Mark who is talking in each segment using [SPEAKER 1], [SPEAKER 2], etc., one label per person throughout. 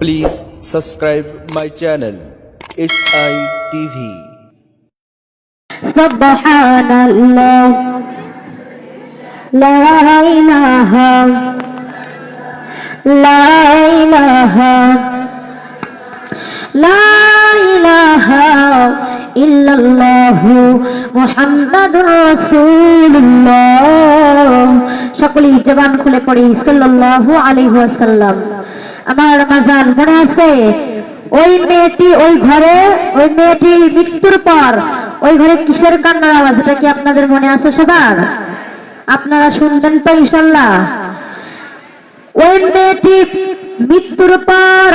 [SPEAKER 1] Please subscribe my channel SI TV.
[SPEAKER 2] سبحان الله لا إله لا إله لا إله إلا الله محمد رسول الله সকলেই জবান খুলে পড়ি সাল্লাল্লাহু আলাইহি ওয়াসাল্লাম আমার মাজান মনে আছে? ওই মেয়েটি ওই ঘরে, ওই মেয়েটি মৃত্যুর পর, ওই ঘরে কিসের কান্নার আওয়াজ? এটা কি আপনাদের মনে আছে সবার? আপনারা শুনবেন তো ইনশাল্লাহ ওই মেয়েটি মৃত্যুর পর,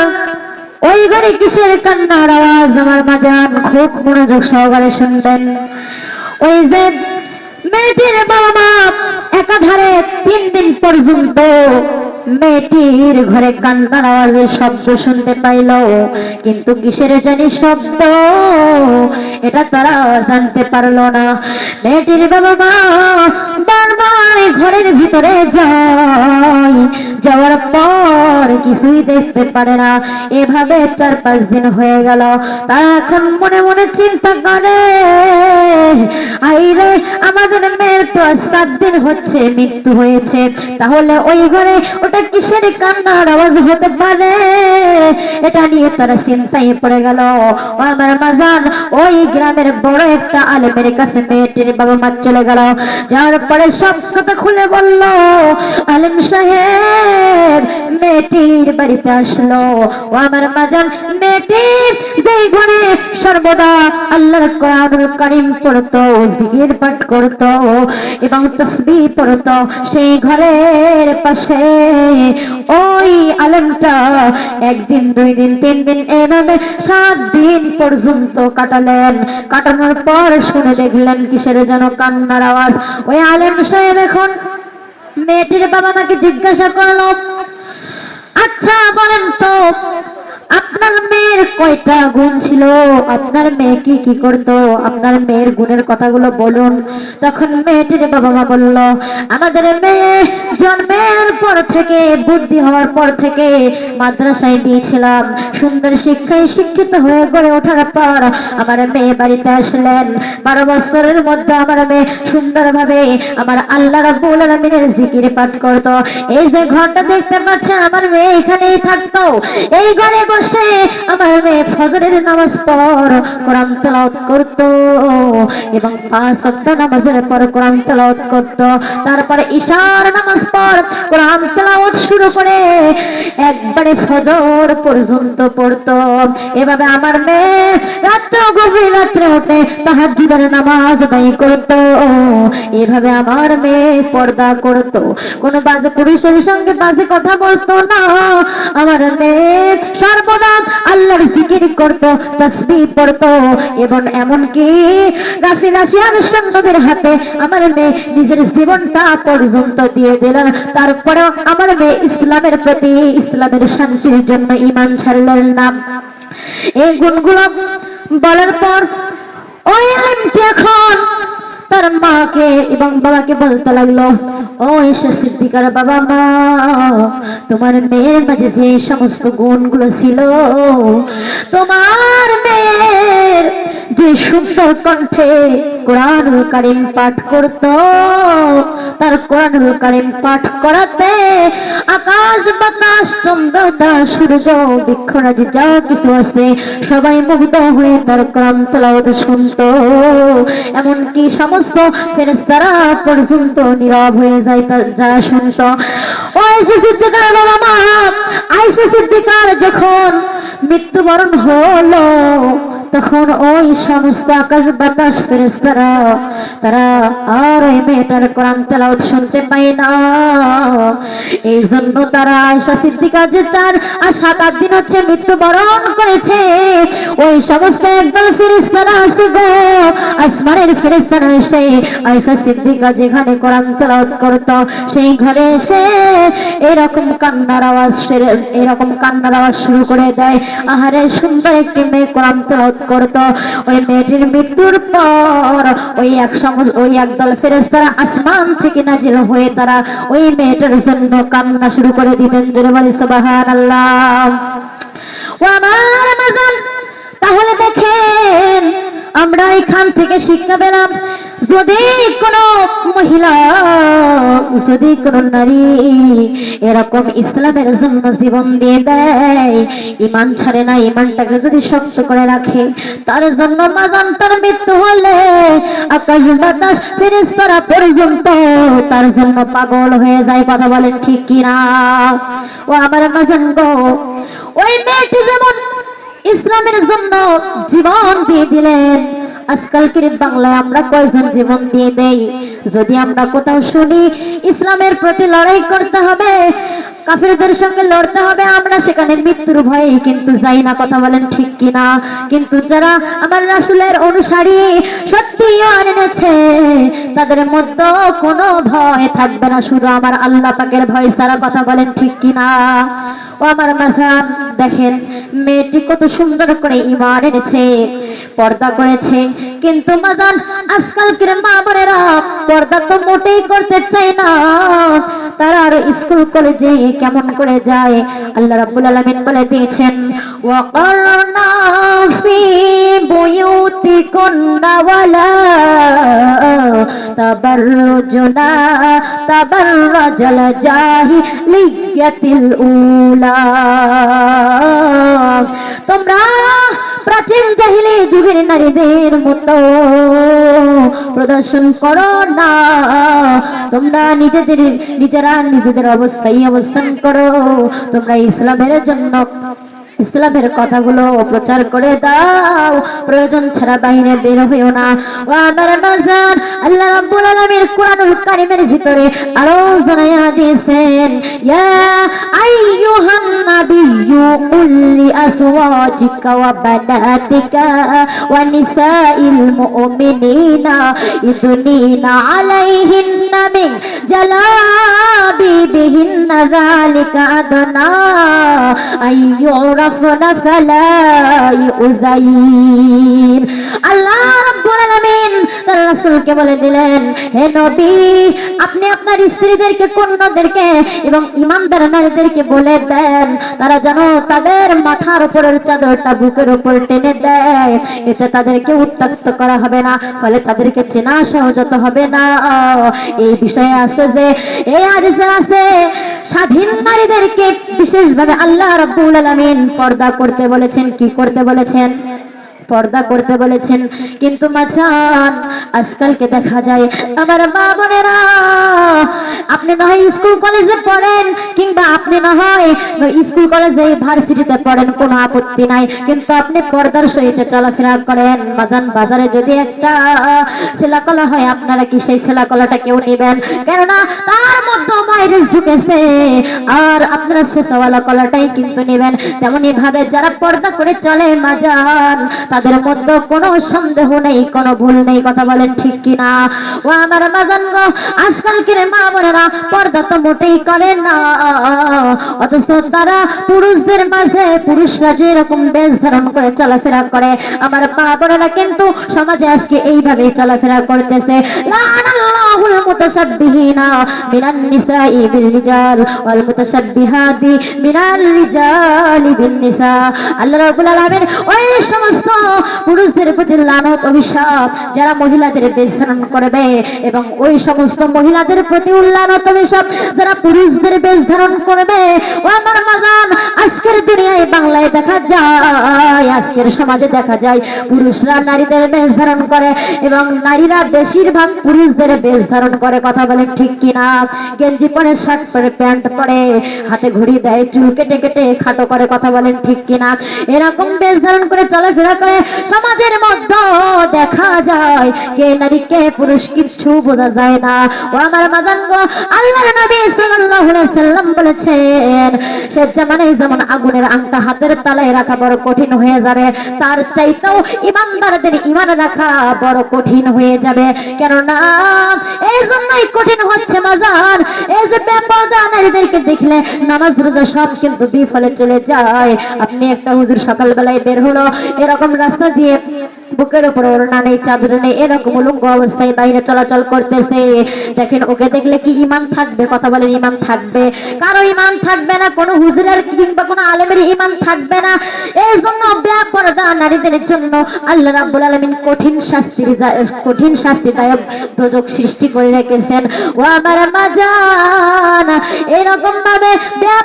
[SPEAKER 2] ওই ঘরে কিসের কান্নার আওয়াজ? আমার মাজান খুব মনোযোগ সহকারে শুনবেন। ওই যে মেয়েটির বাবা মা একাধারে তিন দিন পর্যন্ত মেয়েটির ঘরে কান্নার আওয়াজের শব্দ শুনতে পাইল। কিন্তু কিসের জানি শব্দ? এটা তারা জানতে পারল না। মেয়েটির বাবা মা বারবার এই ঘরের ভিতরে যায় যাওয়ার পর কিছুই দেখতে পারে না। এভাবে চার পাঁচ দিন হয়ে গেল। তারা এখন মনে মনে চিন্তা করে আইরে আমাদের মেয়ের তো সাত দিন হচ্ছে, মৃত্যু হয়েছে। তাহলে ওই ঘরে ওটা কিসের কান্নার আওয়াজ হতে পারে? এটা নিয়ে তারা চিন্তায় পড়ে গেল। আমার মাজান, ওই গ্রামের বড় একটা আলেমের কাছে মেয়েটির বাবা মা চলে গেল। যাওয়ার পরে সব কথা খুলে বলল, আলেম সাহেব, মেয়েটির বাড়িতে আসলো। ও আমার মাজান, মেয়েটির যেই ঘরে সর্বদা আল্লাহর কোরআনুল কারীম পড়তো, জিকির পাঠ করতো এবং তসবিহ পড়তো, সেই ঘরের পাশে ওই আলেমটা একদিন, দুই দিন, তিন দিন এভাবে সাত দিন পর্যন্ত কাটালেন। কাটানোর পর শুনে দেখলেন কিসের যেন কান্নার আওয়াজ। ওই আলেম সাহেব এখন মেয়েটির বাবা মাকে জিজ্ঞাসা করল আচ্ছা বলেন তো আপনার মেয়ের কয়টা গুণ ছিল? আপনার মেয়ে কি কি করতো? আপনার মেয়ের গুণের কথাগুলো বলুন। তখন মেয়েটির বাবা মা বলল, আমাদের মেয়ে জন্মের পর থেকে, বুদ্ধি হওয়ার পর থেকে মাদ্রাসায় দিয়েছিলাম। সুন্দর শিক্ষায় শিক্ষিত হয়ে গড়ে ওঠার পর আমার মেয়ে বাড়িতে আসলেন। বারো বছরের মধ্যে আমার মেয়ে সুন্দরভাবে আমার আল্লাহ রাব্বুল আলামিনের জিকির পাঠ করতো। এই যে ঘরটা দেখতে পাচ্ছেন, আমার মেয়ে এখানেই থাকতো। এই ঘরে বসে আমার মেয়ে ফজরের নামাজ পর কোরআন তেলাওয়াত করত। এবং পাঁচ ওয়াক্ত নামাজের পর কোরআন তেলাওয়াত করত। তারপরে ঈশার নামাজ পর কোরআন তেলাওয়াত শুরু করে একবারে ফজর পর্যন্ত পড়তো। এভাবে আমার মেয়ে রাত্র গভীর রাত্রে উঠে তাহাজ্জুদের নামাজ আদায় করত। এভাবে আমার মেয়ে পর্দা করত। কোন বাজে পুরুষের সঙ্গে বাজে কথা বলতো না। আমার মেয়ে সর্বদা আল্লাহর জিকির করত, তসবিহ পড়তো, এবং এমনকি রাশি রাশি আনুষ্ঠানদের হাতে আমার মেয়ে নিজের জীবনটা পর্যন্ত দিয়ে দিলেন তারপরেও আমার মেয়ে ইসলামের প্রতি, ইসলামের শান্তির জন্য ইমান ছাড়লেন না। এই গুণগুলো বলার পর ওই এখন? তার মাকে এবং বাবাকে বলতে লাগল ও এসে সিদ্দিকার বাবা মা, তোমার মেয়ের মাঝে যে সমস্ত গুণগুলো ছিল, তোমার মেয়ের যে সুন্দর কণ্ঠে কোরআনুল কারিম পাঠ করত, তার কোরআনুল কারিম পাঠ করাতে আকাশ, বাতাস চন্দ্রতা সূর্য, বৃক্ষরাজি যা কিছু আছে, সবাই মুগ্ধ হয়ে তার কোরআন তেলাওয়াত শুনতো। এমনকি সমস্ত ফেরেস্তারা পর্যন্ত নীরব হয়ে যায় যা শুনত। শুনতো ওই সিদ্দিকার বাবা মা, আয়েশা সিদ্দিকার যখন মৃত্যুবরণ হলো তখন ওই সমস্ত আকাশ বাতাস ফেরেশতারা, তারা আর ওই মেয়েটার কোরআন তেলাওয়াত শুনতে পায় না। এই জন্য তারা আয়সা সিদ্দিকা যে চার আর সাত, আট দিন হচ্ছে মৃত্যুবরণ করেছে, ওই সমস্ত একদল ফেরেশতারা আছে গো। আসমানের ফেরেশতারা এসে আয়সা সিদ্দিকা যেখানে কোরআন তেলাওয়াত করত, সেই ঘরে এসে এরকম কান্নার আওয়াজ এরকম কান্নার আওয়াজ শুরু করে দেয়। আহারে, সুন্দর একটি মেয়ে কোরআন তেলাওয়াত করত। ওই মেয়েটির মৃত্যুর পর ওই এক ওই একদল ফেরেশতারা আসমান থেকে নাজির হয়ে তারা ওই মেয়েটার জন্য কান্না শুরু করে দিতেন। জোরে বলি আল্লাহ তাহলে দেখেন আমরা এখান থেকে শিক্ষা পেলাম, যদি কোনো মহিলা, যদি কোনো নারী এরকম ইসলামের জন্য জীবন দিয়ে দেয় ইমান ছাড়ে না ইমানটাকে যদি শক্ত করে রাখে, তার জন্য মাজান তার মৃত্যু হলে আকাশ বাতাস ফেরেস্তারা পর্যন্ত তার জন্য পাগল হয়ে যায়, কথা বলেন ঠিক কিনা? ও আমার মাজান ওই মেয়েটি যেমন ইসলামের জন্য জীবন দিয়ে দিলেন। আজকালকের বাংলায় আমরা কয়জন জীবন দিয়ে দেই? যদি আমরা কোথাও শুনি, ইসলামের প্রতি লড়াই করতে হবে কাফিরদের সঙ্গে লড়তে হবে, আমরা সেখানে মৃত্যুর ভয়ে কিন্তু যাই না, কথা বলেন ঠিক কিনা? কিন্তু যারা আমার রাসুলের অনুসারী, সত্যি এনেছে, তাদের মধ্যে কোনো ভয় থাকবে না, শুধু আমার আল্লাহ পাকের ভয় ছাড়া কথা বলেন ঠিক কিনা? ও আমার মাঝান দেখেন, মেয়েটি কত সুন্দর করে ইমান এনেছে, পর্দা করেছে, কিন্তু মাদান, আজকালকের মা বোনেরা পর্দা তো মোটেই করতে চায় না। তারা আর স্কুল, কলেজে কেমন করে যায়? আল্লাহ রাব্বুল আলামিন বলে দিয়েছেন, ওয়াকারনা ফি বুয়ুতিকুন্না ওয়ালা তাবাররুজনা তাবাররাজাল জাহিলিয়াতিল উলা. তোমরা প্রাচীন জাহিলি যুগের নারীদের মতো। প্রদর্শন করো না। তোমরা নিজেদের, নিজেরা নিজেদের অবস্থায় অবস্থান করো। তোমরা ইসলামের জন্য ইসলামের কথাগুলো প্রচার করে দাও। প্রয়োজন ছাড়া বাইরে বের হইও না। আল্লাহ রাব্বুল আলামিন কোরআনুল কারীমের ভিতরে আরও জানাইয়া দিয়েছেন, ইয়া আইয়ুহান নাবিয়্যু কুল লি আসওয়াজিকা ওয়া বানাতিকা ওয়া নিসাইল মুমিনিনা আলাইহিন্না মিন জালাবিবিহিন্না যালিকা আদনা। বলে দেন, তারা যেন তাদের মাথার উপরের চাদরটা বুকের উপর টেনে দেয়। এতে তাদেরকে উত্তক্ত করা হবে না, ফলে তাদেরকে চেনা সহজত হবে না। এই বিষয়ে আছে যে, এই আছে, স্বাধীন নারীদেরকে বিশেষভাবে আল্লাহ রাব্বুল পর্দা করতে বলেছেন কি করতে বলেছেন? পর্দা করতে বলেছেন। কিন্তু মাঝান আজকালকে দেখা যায় আমার মা বোনেরা, আপনি না হয় স্কুল কলেজে পড়েন কিংবা আপনি না হয় স্কুল কলেজে ভার্সিটিতে পড়েন, কোনো আপত্তি নাই। কিন্তু আপনি পর্দার সহিত চলাফেরা করেন। মাজান বাজারে যদি একটা ছেলাকলা হয়, আপনারা কি সেই ছেলাকলাটা কেউ নেবেন? কেননা তার মধ্যে মাইরেস ঢুকেছে। আর আপনারা শেষওয়ালা কলাটাই কিন্তু নেবেন। তেমনি ভাবে যারা পর্দা করে চলে মাজান তাদের মধ্যে কোনো সন্দেহ নেই, কোনো ভুল নেই, কথা বলেন ঠিক কিনা? ও আমার মাজান গো, আজকালকের মা বোনেরা পর্দা তো মোটেই করে না। অথচ তারা পুরুষদের মাঝে পুরুষরা যে এরকম বেশ ধারণ করে চলাফেরা করে, আমার মা বোনেরা কিন্তু সমাজে আজকে এইভাবে চলাফেরা করতেছে। আল্লাহ রাব্বুল আলামিন ওই সমস্ত পুরুষদের প্রতি লানত, অভিশাপ যারা মহিলাদের বেশ ধারণ করবে এবং ওই সমস্ত মহিলাদের প্রতি উল্লানত, অভিশাপ যারা পুরুষদের বেশ ধারণ করবে, ও আমার মাজান আজকের দুনিয়ায় বাংলায় দেখা যায়, আজকের সমাজে দেখা যায়, পুরুষরা নারীদের বেশ ধারণ করে এবং নারীরা বেশিরভাগ পুরুষদের বেশ ধারণ করে, কথা বলেন ঠিক কিনা? গেঞ্জি পরে, শার্ট পরে, প্যান্ট পরে, হাতে ঘড়ি দেয়, চুল কেটে কেটে খাটো করে, কথা বলেন ঠিক কিনা? এরকম বেশ ধারণ করে চলাফেরা করে সমাজের মধ্যে দেখা যায় কে নারী কে পুরুষ কিচ্ছু বোঝা যায় না। ও আমার মাদান গো, আল্লাহর নবী সাল্লাল্লাহু আলাইহি সাল্লাম বলেছেন, সে জামানায় যেমন আগুনের আংটা হাতের তালায় রাখা বড় কঠিন হয়ে যাবে, তার চাইতেও ইমানদারদের ইমান রাখা বড় কঠিন হয়ে যাবে। কেননা এই জন্যই কঠিন হচ্ছে মাজার। এই যে বেপরদা নারীদেরকে দেখলে নামাজ রোজা সব কিন্তু বিফলে চলে যায়। আপনি একটা হুজুর সকালবেলায় বের হলো, এরকম রাস্তা দিয়ে বুকের উপর ওড়না নেই, চাদর নেই, এরকম উলঙ্গ অবস্থায় বাইরে চলাচল করতেছে। দেখেন, ওকে দেখলে কি ইমান থাকবে? কথা বলেন ইমান থাকবে? কারও ইমান থাকবে না, কোনো হুজুরের কিংবা কোনো আলেমের ইমান থাকবে না। এই জন্য পর্দা নারীদের জন্য আল্লাহ রাব্বুল আলামিন কঠিন শাস্তির যা- কঠিন শাস্তিদায়ক দোজক সৃষ্টি করে রেখেছেন। ও আমার মাজান, এরকম ভাবে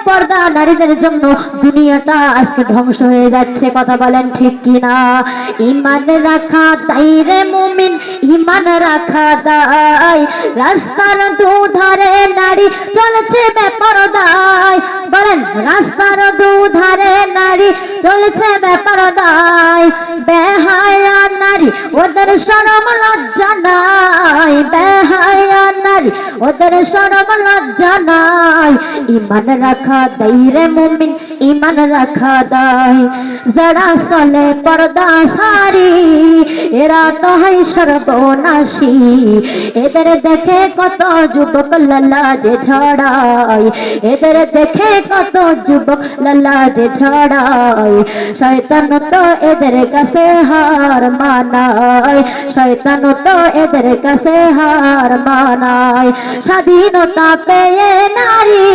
[SPEAKER 2] পর্দা নারীদের জন্য দুনিয়াটা আজকে ধ্বংস হয়ে যাচ্ছে, কথা বলেন ঠিক কিনা? ইমান রাখা তাই রে মুমিন ইমান রাখা দায় রাস্তার দুধারে নারী চলেছে বেপরদায়। বলেন, রাস্তার দুধারে নারী চলেছে বেপরদায়। বেহায়া নারী, ওদের সরম লজ্জা নাই। বেহায়া নারী, ওদের সরম লজ্জা নাই। ইমান রাখা দাই রে মুমিন ইমান রাখা দায় যারা চলে পর্দা সারি, এরা তো হয় সর্বনাশী। এদের দেখে কত যুবক লালাজে ছড়ায়। এদের দেখে কত যুবক লালাজে ছড়ায়। শয়তান তো এদের কাছে হার মানায়। শয়তান তো এদের কাছে হার মানায়। স্বাধীনতা পেয়ে নারী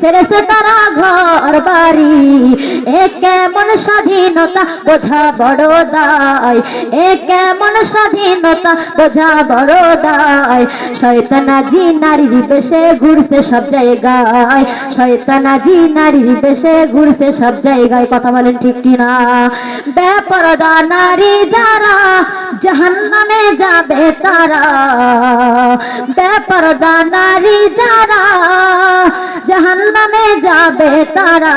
[SPEAKER 2] ছেড়েছে তারা ঘর বাড়ি এ কেমন স্বাধীনতা বোঝা বড় দায়। এ কেমন স্বাধীনতা বোঝা বড় দায়। শয়তানাজি নারীর বেশে ঘুরছে সব জায়গায়। শয়তানাজি নারীর বেশে ঘুরছে সব জায়গায়। কথা বলেন ঠিক কিনা বেপরদা নারী যারা জাহান্নামে যাবে তারা। বেপরদা নারী যারা জাহান্নামে যাবে তারা।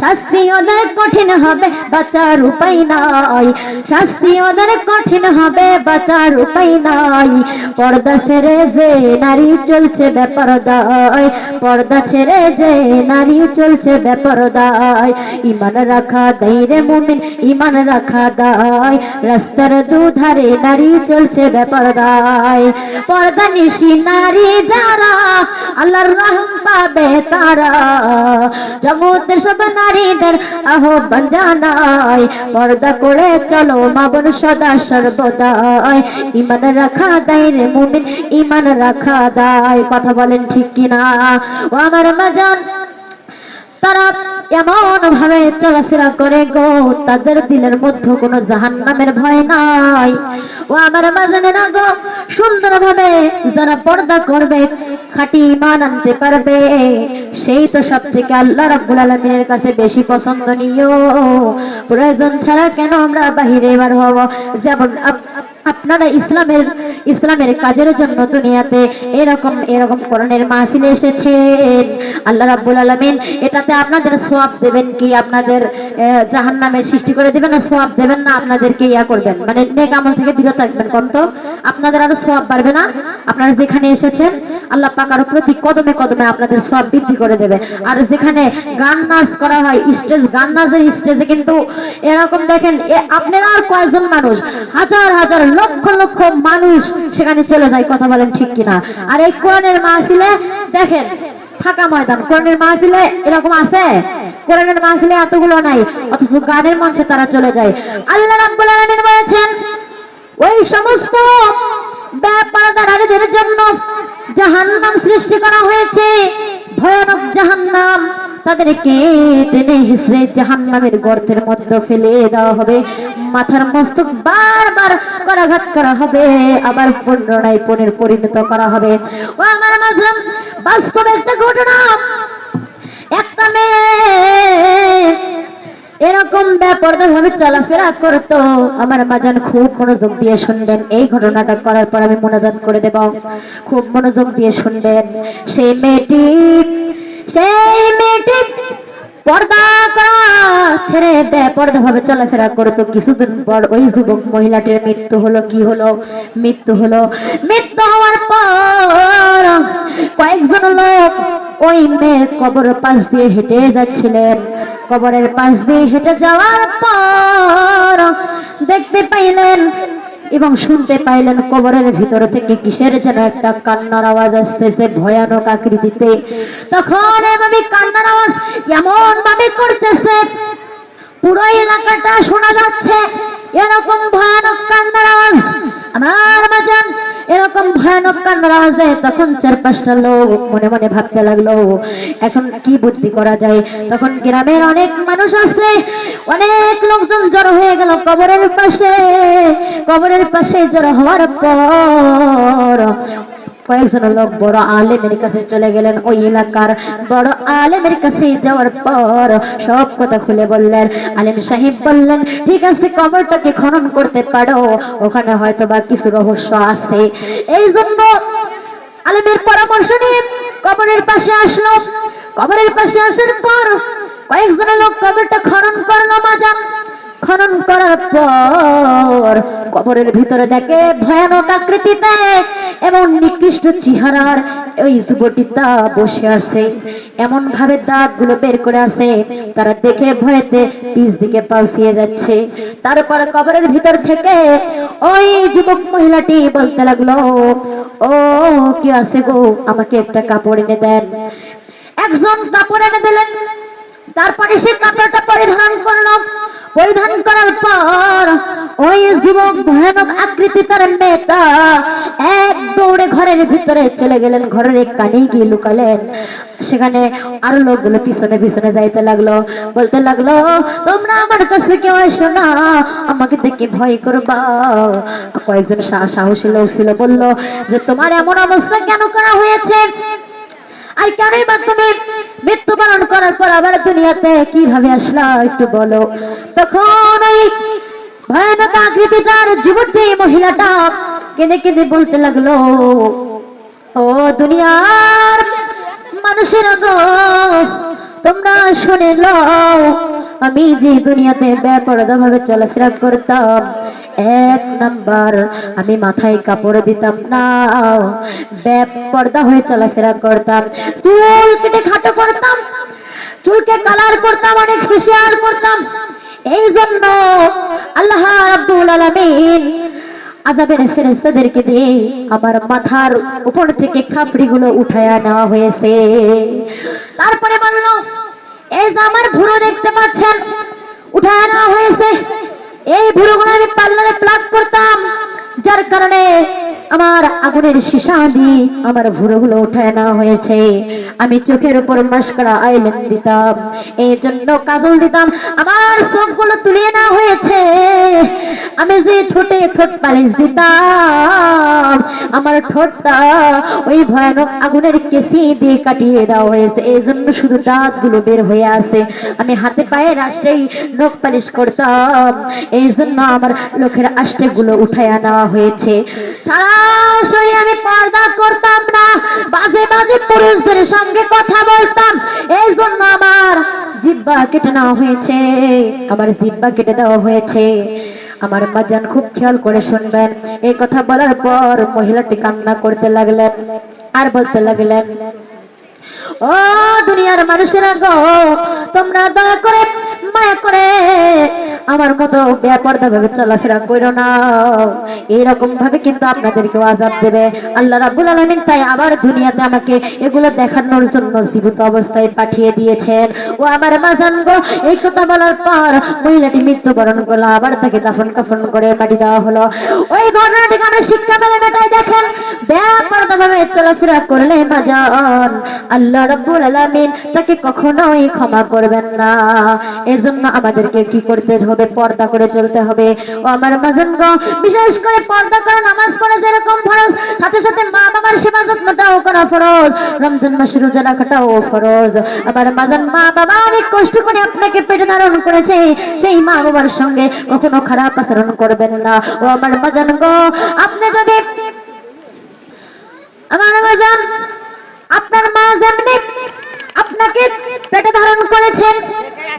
[SPEAKER 2] শাস্তি ওদের কঠিন হবে, বাঁচার উপায় নাই। শাস্তি ওদের কঠিন হবে, বাঁচার উপায় নাই। পর্দা ছেড়ে যে নারী চলছে বেপরদায়, পর্দা ছেড়ে যে নারী চলছে বেপরদায়। ইমান রাখা দেয় রে মুমিন, ইমান রাখা দায়। রাস্তার দুধারে নারী চলছে বেপরদায়। পর্দা নিশি নারী যারা, আল্লাহর রহম পাবে তারা। জগতের সব নারীদের আহ্বান জানাই পর্দা করে চলো মা বোন সদা সর্বদায় ইমান রাখা দায় রে মুমিন, ইমান রাখা দায়। কথা বলেন ঠিক কিনা? ও আমার মাজান তারা এমন ভাবে চলাফেরা করে গো, তাদের দিলের মধ্যে কোনো জাহান নামের ভয় নাই। ও আমার মাজানে না গো সুন্দর ভাবে যারা পর্দা করবে, খাঁটি ইমান আনতে পারবে, সেই তো সব থেকে আল্লাহ রাব্বুল আলমিনের কাছে বেশি পছন্দনীয়। প্রয়োজন ছাড়া কেন আমরা বাহিরে এবার হব? যেমন আপনারা ইসলামের ইসলামের কাজের জন্য দুনিয়াতে এরকম এরকম করণের মাহফিলে এসেছেন। আল্লাহ রাব্বুল আলামিন এটাতে আপনাদের সোয়াব দেবেন কি? আপনাদের জাহান নামে সৃষ্টি করে দিবেন না? সোয়াব দেবেন না? আপনাদেরকে ইয়া করবেন? মানে নেক আমল থেকে বিরত থাকবেন তো? আপনাদের আরও সোয়াব বাড়বে না? আপনারা যেখানে এসেছেন, আল্লাহ পাক আরও প্রতি কদমে কদমে আপনাদের সোয়াব বৃদ্ধি করে দেবে। আর যেখানে গান নাচ করা হয়, স্টেজ, গান নাচের স্টেজে কিন্তু এরকম দেখেন আপনারা আর কয়েকজন মানুষ? হাজার হাজার লক্ষ লক্ষ মানুষ সেখানে চলে যায়, কথা বলেন ঠিক কিনা। আর এই কোরআনের মাহফিলে দেখেন, ফাঁকা ময়দান। কোরআনের মাহফিলে এরকম আছে? কোরআনের মাহফিলে এতগুলো নাই, অথচ গানের মঞ্চে তারা চলে যায়। আল্লাহ রাব্বুল আলামিন বলেছেন, ওই সমস্ত ব্যাপারদার নারীদের জন্য জাহান্নাম সৃষ্টি করা হয়েছে। ভয়ানক জাহান্নাম। তাদেরকে টেনে হিসড়ে জাহান্নামের গর্তের মধ্যে ফেলে দেওয়া হবে। মাথার মস্তক বারবার করাঘাত করা হবে, আবার পুনরায় পুনের পরিণত করা হবে। ও আমার মাঝরাম, বাস্তব একটা ঘটনা। একটা এরকম ব্যাপারটা ভাবে চলাফেরা করতো। আমার মাজান খুব মনোযোগ দিয়ে শুনলেন। এই ঘটনাটা করার পর আমি মনোযোগ করে দেব। খুব মনোযোগ দিয়ে শুনলেন। সেই মেয়েটি সেই মেয়েটি পর্দা করা ছেড়ে বেপর্দা ভাবে চলাফেরা করতো। কিছুদিন পর ওই যুবক মহিলাটির মৃত্যু হলো, কি হলো? মৃত্যু হলো। মৃত্যু হওয়ার পর কয়েকজন লোক ওই মেয়ের কবর পাশ দিয়ে হেঁটে যাচ্ছিলেন। কবরের পাশ দিয়ে হেঁটে যাওয়ার পর দেখতে পাইলেন এবং শুনতে পাইলেন কবরের ভিতর থেকে কিসের যেন একটা কান্নার আওয়াজ আসতেছে, ভয়ানক আকৃতিতে। তখন এভাবে কান্নার আওয়াজ এমন ভাবে করতেছে, পুরো এলাকাটা শোনা যাচ্ছে। এরকম ভয়ানক কান্নার আওয়াজ। আমার মাজান এরকম ভয়ানক কান্নার আওয়াজে তখন চার পাঁচটা লোক মনে মনে ভাবতে লাগল, এখন কি বুদ্ধি করা যায়? তখন গ্রামের অনেক মানুষ আসলে অনেক লোকজন জড়ো হয়ে গেল কবরের পাশে। কবরের পাশে জড়ো হওয়ার পর কয়েকজন লোক বড় আলেমের কাছে চলে গেলেন। ওই এলাকার বড় আলেমের কাছে যাওয়ার পর সব কথা খুলে বললেন। আলেম সাহেব বললেন, ঠিক আছে, কবরটাকে খনন করতে পারো। ওখানে হয়তো বা কিছু রহস্য আছে। এই জন্য আলেমের পরামর্শ নিয়ে কবরের পাশে আসলো। কবরের পাশে আসার পর কয়েকজন লোক কবরটা খনন করল মাজান খনন করার পর কবরের ভিতরে দেখে ভয়ানক আকৃতিতে এবং নিকৃষ্ট চেহারার ওই যুবটিটা বসে আছে। এমন ভাবে দাঁতগুলো বের করে আছে, তারা দেখে ভয়েতে পিছ দিকে পাউসিয়ে যাচ্ছে। তারপর কবরের ভিতর থেকে ওই যুবক মহিলাটি বলতে লাগল, ও, কি আছে গো? আমাকে একটা কাপড় এনে দেন। একজন কাপড় এনে দিলেন। তারপরে সে কাপড়টা পরিধান পরিধান করার পর ওই যুবক ভয়ানক আকৃতি তার মেয়েটা এক দৌড়ে ঘরের ভিতরে চলে গেলেন, ঘরের এক কানে গিয়ে লুকালেন। সেখানে আরও লোকগুলো পিছনে পিছনে যাইতে লাগল, বলতে লাগল, তোমরা আমার কাছে কেউ এসো না, আমাকে দেখে ভয় করবা। কয়েকজন সাহসী লোক ছিল, বলল, যে তোমার এমন অবস্থা কেন করা হয়েছে? আর বা তুমি মৃত্যুবরণ করার পর আবার দুনিয়াতে কীভাবে আসলা একটু বলো। তখন ওই ভয়ানক আকৃতিটার যুবতী মহিলাটা কেঁদে কেঁদে বলতে লাগল, ও দুনিয়ার মানুষের গো তোমরা শুনে লও আমি যে দুনিয়াতে বেপরদা ভাবে চলাফেরা করতাম এক নাম্বার। আমি মাথায় কাপড় দিতাম না। বেপর্দা হয়ে চলাফেরা করতাম। চুল কেটে খাটো করতাম। চুলকে কালার করতাম, অনেক হুঁশিয়ার করতাম। এই জন্য আল্লাহ আব্দুল আলমিন আজাবের ফেরেস্তাদেরকে দিয়ে আমার মাথার উপর থেকে খাপড়ি গুলো উঠায়া নেওয়া হয়েছে। তারপরে বলল, এই যে আমার ভুরো দেখতে পাচ্ছেন, উঠায়া নেওয়া হয়েছে। এই ভুরুগুলো আমি পার্লারে প্লাগ করতাম যার কারণে আমার আগুনের সীসা দিয়ে আমার ভুরোগুলো উঠায় নেওয়া হয়েছে। আমি চোখের উপর মাস্কারা আইলেন দিতাম। এই জন্য কাজল দিতাম, আমার চোখগুলো তুলিয়ে নেওয়া হয়েছে। আমি যে ঠোঁটে ঠোঁট পালিশ দিতাম, আমার ঠোঁটটা ওই ভয়ানক আগুনের কেসি দিয়ে কাটিয়ে দেওয়া হয়েছে। এই জন্য শুধু দাঁতগুলো বের হয়ে আছে আমি হাতে পায়ে রাষ্ট্রেই নখ পালিশ করতাম। এই জন্য আমার লোকের আষ্টে গুলো উঠায় আনা হয়েছে। সরাসরি আমি পর্দা করতাম না। বাজে বাজে পুরুষদের সঙ্গে কথা বলতাম। এই জন্য আমার জিব্বা কেটে নেওয়া হয়েছে। আমার জিব্বা কেটে দেওয়া হয়েছে। আমার মাজান খুব খেয়াল করে শুনবেন। এই কথা বলার পর মহিলাটি কান্না করতে লাগলেন আর বলতে লাগলেন ও দুনিয়ার মানুষেরা গো, তোমরা দয়া করে, মায়া করে আমার মতো বেপর্দা ভাবে চলাফেরা করো না। এইরকম ভাবে কিন্তু আপনাদেরকেও আজাব দেবে। আল্লাহ রাব্বুল আলামিন তাই আবার দুনিয়াতে আমাকে এগুলো দেখানোর জন্য জীবিত অবস্থায় পাঠিয়ে দিয়েছেন। ও আমার মাজান গো, এই কথা বলার পর মহিলাটি মৃত্যুবরণ করল, আবার তাকে দাফন কাফন করে মাটি দেওয়া হলো। ওই ঘটনা থেকে আমরা শিক্ষা মেলে মেটাই দেখেন বেপর্দা ভাবে চলাফেরা করলে মাজান। আল্লাহ রাব্বুল আলামিন, তাকে কখনোই ক্ষমা করবেন না। এজন্য আমাদেরকে কি করতে হবে? পর্দা করে চলতে হবে। ও আমার মাজান বিশেষ করে পর্দা করে নামাজ পড়া যেরকম ফরজ, সাথে সাথে মা বাবার সেবা যত্নটাও করা ফরজ। রমজান মাসে রোজা রাখাটাও ফরজ। আমার মাজান মা বাবা অনেক কষ্ট করে আপনাকে পেটে ধারণ করেছে। সেই মা বাবার সঙ্গে কখনো খারাপ আচরণ করবেন না। ও আমার মাজান গো আপনি যদি আমার বাজান আপনার মা যেমনি আপনাকে পেটে ধারণ করেছেন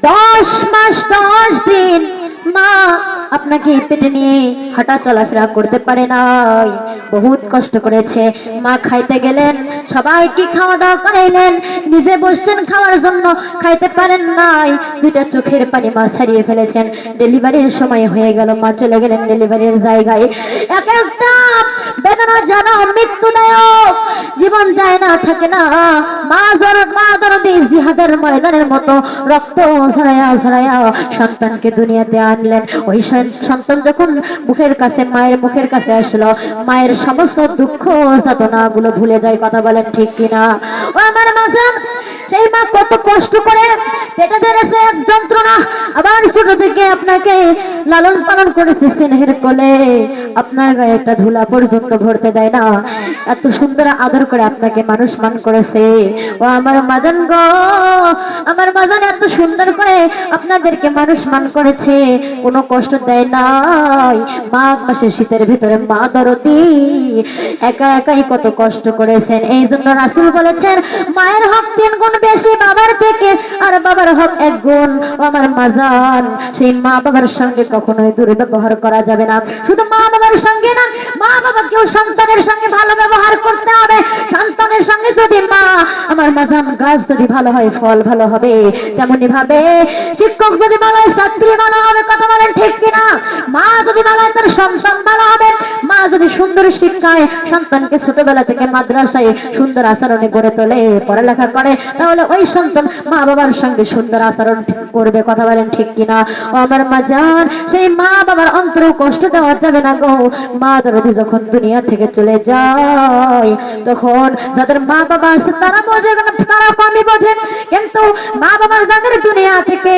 [SPEAKER 2] দশ মাস, দশ দিন। মা আপনাকে পেটে নিয়ে হাঁটা চলাফেরা করতে পারে নাই। বহুত কষ্ট করেছে। মা খাইতে গেলেন সবাইকে খাওয়া দাওয়া করাইলেন নিজে বসছেন খাওয়ার জন্য, খাইতে পারেন নাই। দুইটা চোখের পানি মা ছাড়িয়ে ফেলেছেন। ডেলিভারির সময় হয়ে গেল। মা চলে গেলেন ডেলিভারির জায়গায়। এক একটা বেদনা যেন মৃত্যুদায়ক জীবন যায় না, থাকে না। মা ধর মা দরদি জিহাদের ময়দানের মতো রক্ত ঝরায়া ঝরায়া সন্তানকে দুনিয়াতে আনলেন। ওই সন্তান যখন মুখের কাছে, মায়ের মুখের কাছে আসলো, মায়ের সমস্ত দুঃখ সাধনা গুলো ভুলে যায়, কথা বলেন ঠিক কিনা? ও আমার মাজান সেই মা কত কষ্ট করে পেটে ধরেছে, এক যন্ত্রণা আবার ছোট থেকে আপনাকে লালন পালন করেছে স্নেহের কোলে। আপনার গায়ে একটা ধুলা পর্যন্ত ভরতে দেয় না। এত সুন্দর আদর করে আপনাকে মানুষ মান করেছে। ও আমার মাজান গো, আমার মাজান এত সুন্দর করে আপনাদেরকে মানুষ মান করেছে। কোনো কষ্ট দেয় নাই। মাঘ মাসে শীতের ভিতরে মা একা একাই কত কষ্ট করেছেন। এই জন্য রাসুল বলেছেন, মায়ের হক তিন গুণ বেশি বাবার থেকে, আর বাবার হক এক গুণ। আমার মাজান সেই মা বাবার সঙ্গে কখনোই দুর্ব্যবহার করা যাবে না। শুধু মা বাবার সঙ্গে না, মা বাবা বাবাকেও সন্তানের সঙ্গে ভালো ব্যবহার করতে হবে। সন্তানের সঙ্গে যদি মা, আমার মাজান গাছ যদি ভালো হয়, ফল ভালো হবে, তেমনি ভাবে শিক্ষক যদি ভালো হয় ছাত্রী ভালো হবে, কথা বলেন ঠিক কিনা? মা যদি ভালো হয় তার সন্তান ভালো হবে, মা যদি সুন্দর শিক্ষায় সন্তানকে ছোটবেলা থেকে মাদ্রাসায় সুন্দর আচরণে গড়ে তোলে, পড়ালেখা করে, তাহলে ওই সন্তান মা বাবার সঙ্গে সুন্দর আচরণ করবে, কথা বলেন ঠিক কিনা? আমার মাজান, সেই মা বাবার অন্তর কষ্ট দেওয়া যাবে না গো। মা দরদি যখন দুনিয়া থেকে চলে যায়। তখন যাদের মা বাবা আছে, তারা বোঝে, তারা কমই বোঝেন কিন্তু মা বাবার যাদের দুনিয়া থেকে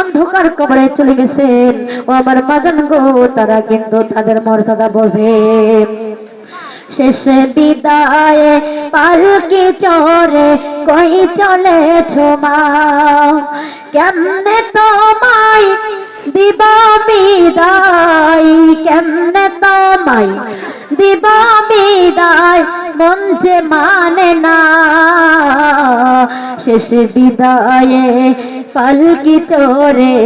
[SPEAKER 2] অন্ধকার কবরে চলে গেছেন। ও আমার মাজান গো, তারা কিন্তু তাদের মর্যাদা বোঝে। শেষ বিদায়ে পালকি চরে কই চলেছ মা? কেমনে তোমায় দিব কেমনে তোমায়? দিব মন যে মানে না। শেষ বিদায়ে পালকি চরে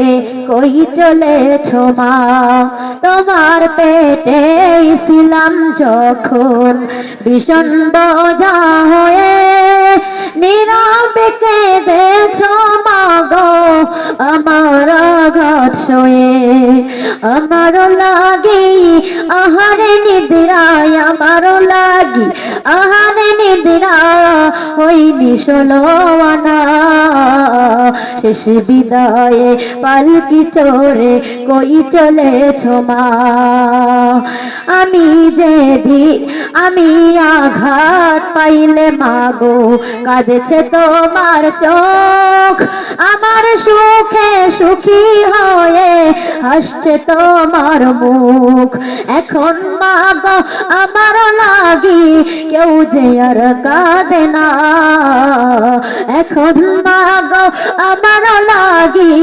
[SPEAKER 2] কই চলেছ মা? তোমার পেটে ছিলাম যখন ভীষণ বোঝা হয়ে নীরবে কেঁদেছ মা গো আমার ঘাট শোয়ে। আমার লাগি আহারে নিদ্রায় আমার লাগি আহারে নিদ্রা, ওই নিশলো আনা। শেষ বিদায়ে পালকি চোরে কই চলেছ মা? আমি যে আমি আঘাত পাইলে মাগো কাঁদেছে তোমার চোখ। আমার সুখে সুখী হয়ে হাসছে তোমার মুখ। এখন মাগো, আমার লাগি কেউ যে আর কাঁদে না। এখন মাগো, আমার লাগি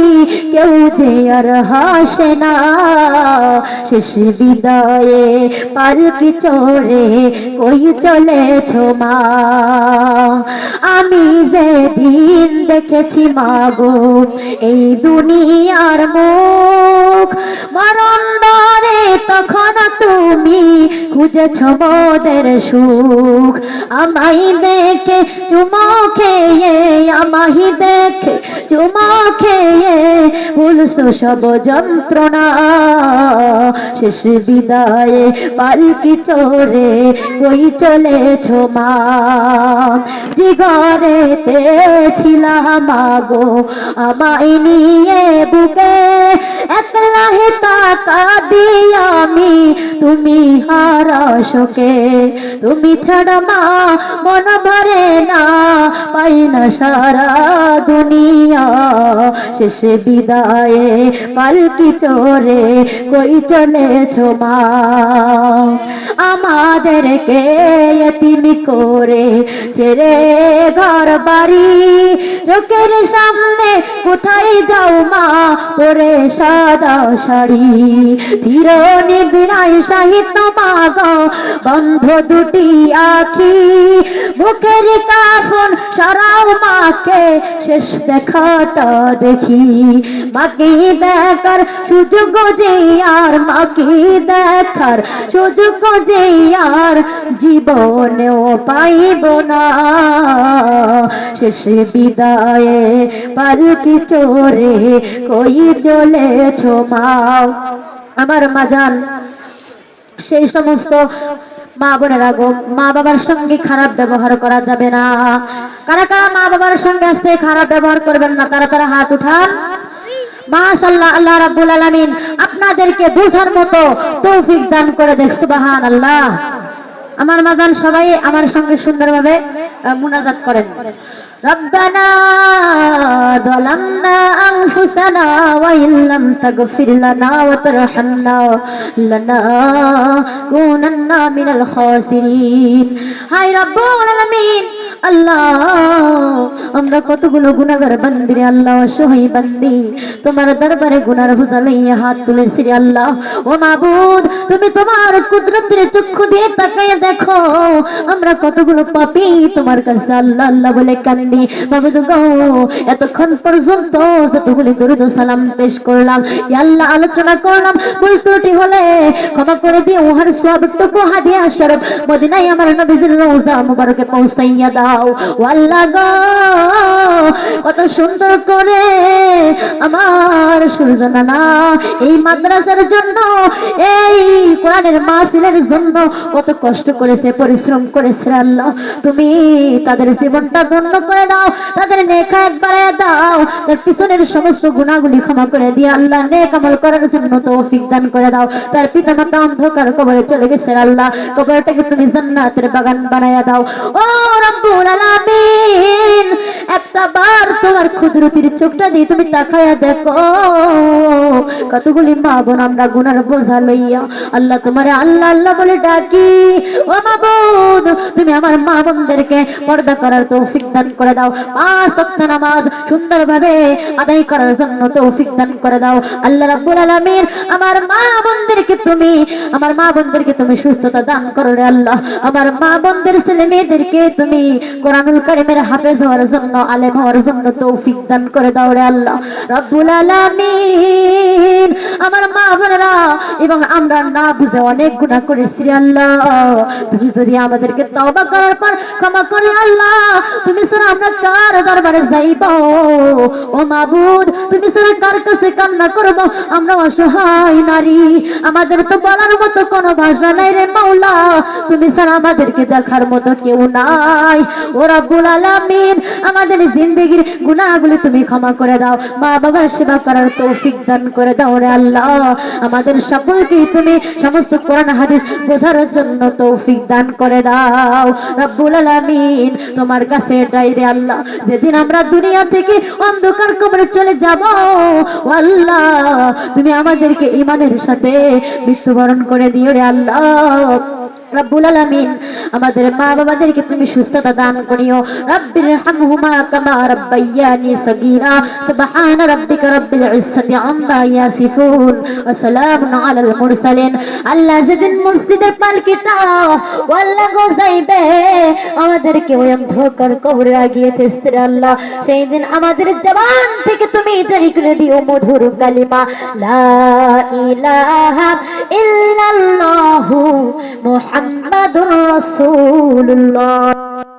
[SPEAKER 2] কেউ যে আর হাসে না। শেষ বিদায়ে পালকি চড়ে কই চলেছ মা? আমি যে দিন দেখেছি মাগো এই দুনিয়ার মুখ মরণ তখন তুমি খুঁজেছ মোদের সুখ? আমাই দেখে চুমো আমাহি দেখে চুমো খেয়ে সব যন্ত্রণা। শেষ বিদায়ে পালকি চোরে কই চলেছ মা। জিগরেতে ছিলাম মাগো আমায় নিয়ে বুকে একলা হে তাকা দিয়ে আমি। তুমি হারা শোকে। তুমি ছাড়া মা মন ভরে না, পাই না সারা দুনিয়া। শেষে বিদায়ে পালকি চোরে কই চলেছ মা? আমাদেরকে এতিমি করে ছেড়ে ঘর বাড়ি, চোখের সামনে কোথায় যাও মা? পরে সাদা শাড়ি চির নিদ্রায় সাহিত্য মাগ বন্ধ দুটি আখি, বুকের কাফন সরাও মাকে, শেষ দেখাটা দেখি। মাকে দেখার সুযোগ যে আর মাকে দেখার সুযোগ যে আর, জীবনেও পাইব না। শেষ বিদায়ে পালকি চোরে কই চলেছ মা? আমার মাজান সেই সমস্ত মা বোনেরা গো, মা বাবার সঙ্গে খারাপ ব্যবহার করা যাবে না। কারা কারা মা বাবার সঙ্গে আসতে খারাপ ব্যবহার করবেন না, তারা তারা হাত উঠান। মাশাআল্লাহ, আল্লাহ রাব্বুল আলামিন আপনাদেরকে বোঝার মতো তৌফিক দান করে দেখ সুবহানাল্লাহ। আমার মাজান সবাই আমার সঙ্গে সুন্দরভাবে মুনাজাত করেন। ربنا ظلمنا أنفسنا وإن لم تغفر لنا وترحمنا لنكونن من الخاسرين হাই রব্বুল আলামিন আল্লাহ আমরা কতগুলো গুনাহগার বান্দি রে আল্লাহ অসহায় বান্দি তোমার দরবারে গুনার বোঝা লইয়া হাত তুলেছি রে আল্লাহ ও মাবুদ তুমি তোমার কুদরতের চক্ষু দিয়ে তাকায় দেখো আমরা কতগুলো পাপী তোমার কাছে আল্লাহ আল্লাহ বলে কান্দি মাবুদ গো, এতক্ষণ পর্যন্ত যতগুলি দরুদ সালাম পেশ করলাম ইয়াল্লাহ আলোচনা করলাম ভুল ত্রুটি হলে ক্ষমা করে দিয়ে উহার সবটুকু হাদিয়া আমার নবীজির রওজা মুবারকে পৌঁছাইয়া দাও। আল্লাহ কত সুন্দর করে আমার এই মাদ্রাসার জন্য, এই কোরআনের মাহফিলের জন্য কত কষ্ট করেছে, পরিশ্রম করেছে আল্লাহ। তুমি তাদের জীবনটা ধন্য করে দাও, তাদের দাও, তার পিছনের সমস্ত গুণাগুলি ক্ষমা করে দিয়ে আল্লাহ নেক আমল করার জন্য তৌফিক দান করে দাও। তার পিতা মাতা অন্ধকার কবরে চলে গেছে আল্লাহ, কবরটাকে তুমি জান্নাতের বাগান বানায়া দাও। ও রব্বুল আলামিন, একটা বার তোমার ক্ষুদ্রতির চোখটা দিয়ে তুমি তাকায়া দেখো। কতগুলি মা বোন আমরা গুনার বোঝা লইয়া। আল্লাহ তোমারে আল্লাহ আল্লাহ বলে ডাকি। ও মাবুদ, তুমি আমার মা বোনদেরকে পর্দা করার তৌফিক দান করে দাও। পাঁচ ওয়াক্ত নামাজ সুন্দরভাবে আদায় করার জন্য তৌফিক দান করে দাও। আল্লাহ রাব্বুল আলামিন আমার মা বোনদেরকে তুমি, আমার মা বোনদেরকে তুমি সুস্থতা দান করো রে আল্লাহ। আমার মা বোনদের ছেলে মেয়েদেরকে তুমি কোরআনুল কারিমের হাফেজ হওয়ার জন্য, আলেম হওয়ার জন্য তৌফিক দান করে দাও রে আল্লাহ। রব্বুল আলামিন আমার মা বোনেরা, এবং আমরা না বুঝে অনেক গুনাহ করেছি আল্লাহ। তুমি যদি আমাদেরকে তওবা করার পর ক্ষমা করে আল্লাহ, তুমি ছাড়া আমরা কার দরবারে যাইব? ও মাবুদ, তুমি ছাড়া কার কাছে কান্না করব? আমরা অসহায় নারী, আমাদের তো বলার মতো কোনো ভাষা নাই রে মাওলা। তুমি ছাড়া আমাদেরকে দেখার মতো কেউ নাই। ও রাব্বুল আলামিন, আমাদের জিন্দেগির গুনাহগুলি তুমি ক্ষমা করে দাও। মা বাবার সেবা করার তৌফিক দান করে দাও রে আল্লাহ। আমাদের সকলকে তুমি সমস্ত কোরআন হাদিস বোঝার জন্য তৌফিক দান করে দাও। রব্বুল আলামিন, তোমার কাছে এটাই রে আল্লাহ। যেদিন আমরা দুনিয়া থেকে অন্ধকার কবরে চলে যাব আল্লাহ, তুমি আমাদেরকে ইমানের সাথে মৃত্যুবরণ করে দিও রে আল্লাহ। রব্বুল আলামিন, আমাদের মা বাবাদেরকে তুমি সুস্থতা দান করিও। রব্বির হামহুমা কামা রাব্বায়ানি সগীরা, সুবহান রব্বিল আম্মা ইয়াসিফুন, ওয়া সালামুন আলাল মুরসালিন। আল্লাহ যেদিন মসজিদের পালকিটা গো যাইবে, আমাদেরকে ওই অন্ধকার কবরে আগিয়ে আল্লাহ। সেই দিন আমাদের জবান থেকে তুমি জারি করে দিও মধুর কালিমা। লা ইলাহা ইল্লাল্লাহু محمد رسول الله.